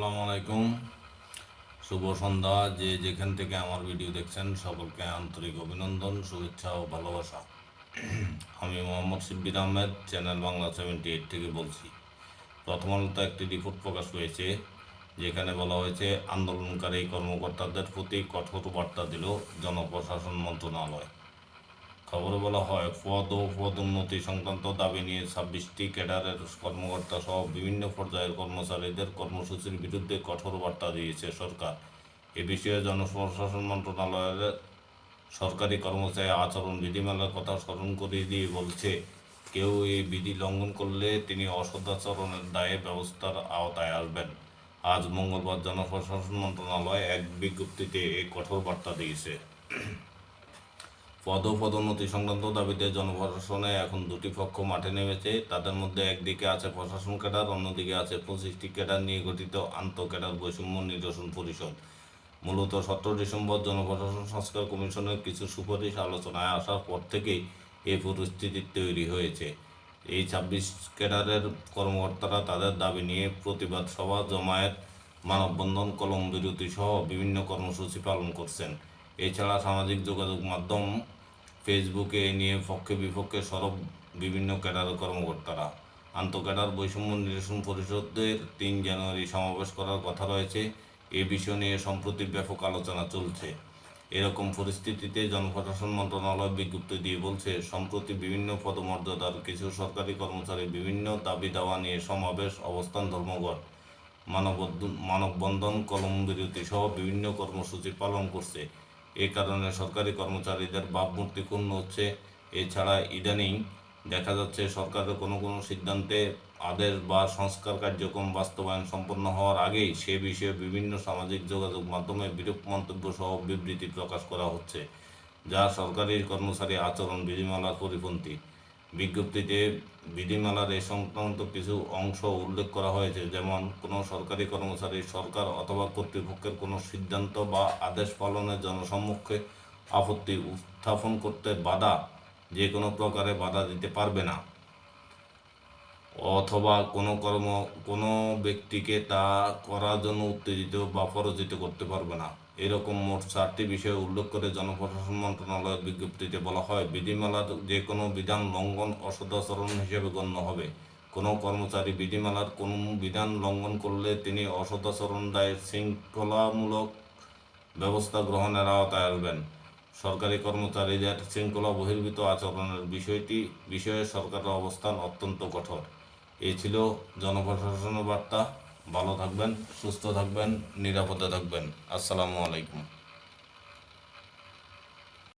আসসালামু আলাইকুম শুভ সন্ধ্যা। যে যেখান থেকে আমার ভিডিও দেখছেন, সকলকে আন্তরিক অভিনন্দন, শুভেচ্ছা ও ভালোবাসা। আমি Mohammad Shibbir Ahmed, channel Bangla seventy eight থেকে বলছি। প্রথমত একটি রিপোর্ট প্রকাশ হয়েছে যেখানে বলা হয়েছে, আন্দোলনকারী কর্মকর্তাদের প্রতি কঠোর বার্তা দিল জনপ্রশাসন মন্ত্রণালয়। খবরে বলা হয় পদ ও পদোন্নতি সংক্রান্ত দাবি নিয়ে ছাব্বিশটি ক্যাডারের কর্মকর্তা সহ বিভিন্ন পর্যায়ের কর্মচারীদের কর্মসূচির বিরুদ্ধে কঠোর বার্তা দিয়েছে সরকার। এ বিষয়ে জনপ্রশাসন মন্ত্রণালয়ের সরকারি কর্মচারী আচরণ বিধিমালার কথা স্মরণ করিয়ে দিয়ে বলছে, কেউ এই বিধি লঙ্ঘন করলে তিনি অসদাচরণের দায়ে ব্যবস্থার আওতায় আসবেন। আজ মঙ্গলবার জনপ্রশাসন মন্ত্রণালয় এক বিজ্ঞপ্তিতে এই কঠোর বার্তা দিয়েছে। পদ ও পদোন্নতি সংক্রান্ত দাবিতে জনপ্রশাসনে এখন দুটি পক্ষ মাঠে নেমেছে। তাদের মধ্যে একদিকে আছে প্রশাসন ক্যাডার, অন্যদিকে আছে পঁচিশটি ক্যাডার নিয়ে গঠিত আন্ত ক্যাডার বৈষম্য নিরসন পরিষদ। মূলত সতেরো ডিসেম্বর জনপ্রশাসন সংস্কার কমিশনের কিছু সুপারিশ আলোচনায় আসার পর থেকেই এই পরিস্থিতি তৈরি হয়েছে। এই ছাব্বিশ ক্যাডারের কর্মকর্তারা তাদের দাবি নিয়ে প্রতিবাদ সভা, জমায়েত, মানববন্ধন, কলম বিরতি সহ বিভিন্ন কর্মসূচি পালন করছেন। এছাড়া সামাজিক যোগাযোগ মাধ্যম ফেসবুকে নিয়ে পক্ষে বিপক্ষে সরব বিভিন্ন ক্যাডার কর্মকর্তারা। আন্তঃক্যাডার বৈষম্য নিরসন পরিষদের তিন জানুয়ারি সমাবেশ করার কথা রয়েছে। এ বিষয় নিয়ে সম্প্রতি ব্যাপক আলোচনা চলছে। এরকম পরিস্থিতিতে জনপ্রশাসন মন্ত্রণালয় বিজ্ঞপ্তি দিয়ে বলছে, সম্প্রতি বিভিন্ন পদমর্যাদার কিছু সরকারি কর্মচারী বিভিন্ন দাবি দাওয়া নিয়ে সমাবেশ, অবস্থান, ধর্মঘট, মানববন্ধন মানববন্ধন, কলম বিরতি সহ বিভিন্ন কর্মসূচি পালন করছে। এ কারণে সরকারি কর্মচারীদের ভাবমূর্তি ক্ষুণ্ণ হচ্ছে। এছাড়া ইদানিং দেখা যাচ্ছে সরকারের কোনো কোনো সিদ্ধান্তে আদেশ বা সংস্কার কার্যক্রম বাস্তবায়ন সম্পন্ন হওয়ার আগেই সে বিষয়ে বিভিন্ন সামাজিক যোগাযোগ মাধ্যমে বিরূপ মন্তব্য সহ বিবৃতি প্রকাশ করা হচ্ছে, যা সরকারি কর্মচারী আচরণ বিধিমালার পরিপন্থী। বিজ্ঞপ্তিতে বিধিমালার এ সংক্রান্ত কিছু অংশ উল্লেখ করা হয়েছে, যেমন কোনো সরকারি কর্মচারী, সরকার অথবা কর্তৃপক্ষের কোনো সিদ্ধান্ত বা আদেশ পালনের জনসম্মুখে আপত্তি উত্থাপন করতে বাধা যে কোনো প্রকারে বাধা দিতে পারবে না। অথবা কোনো কর্ম, কোনো ব্যক্তিকে তা করার জন্য উত্তেজিত বা পরাজিত করতে পারবে না। এরকম মোট চারটি বিষয় উল্লেখ করে জনপ্রশাসন মন্ত্রণালয়ের বিজ্ঞপ্তিতে বলা হয়, বিধিমালার যে কোনো বিধান লঙ্ঘন অসদাচরণ হিসেবে গণ্য হবে। কোনো কর্মচারী বিধিমালার কোনো বিধান লঙ্ঘন করলে তিনি অসদাচরণ, দায়ের শৃঙ্খলামূলক ব্যবস্থা গ্রহণের আওতায় আসবেন। সরকারি কর্মচারীদের শৃঙ্খলা বহির্ভূত আচরণের বিষয়টি, বিষয়ে সরকারের অবস্থান অত্যন্ত কঠোর। এই ছিল জনপ্রশাসনের বার্তা। ভালো থাকবেন সুস্থ থাকবেন নিরাপদে থাকবেন। আসসালামু আলাইকুম।